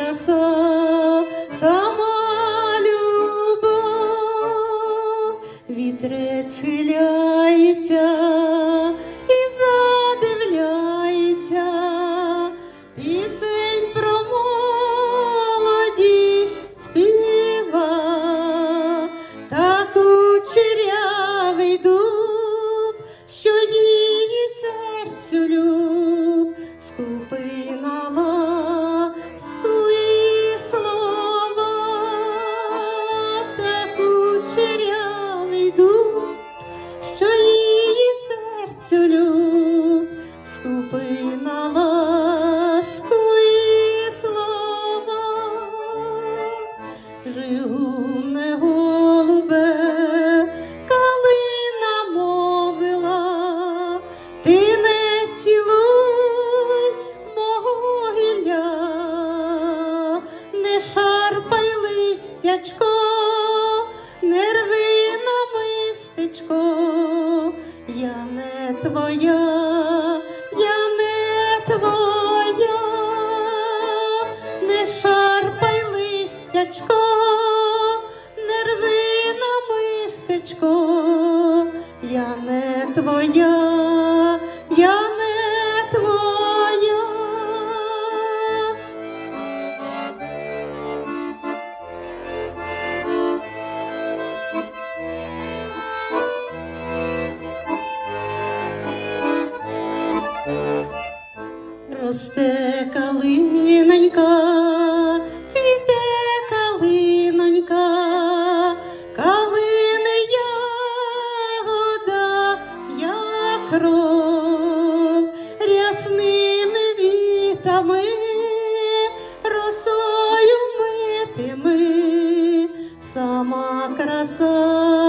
краса, сама любов, вітрець хиляється листячко, не рви намистечко, я не твоя, я не твоя, не шарпай листячко, не рви намистечко, я не твоя, Росте калинонька, цвіте калинонька, калини ягода, як кров, рясними вітами, росою митими, сама краса,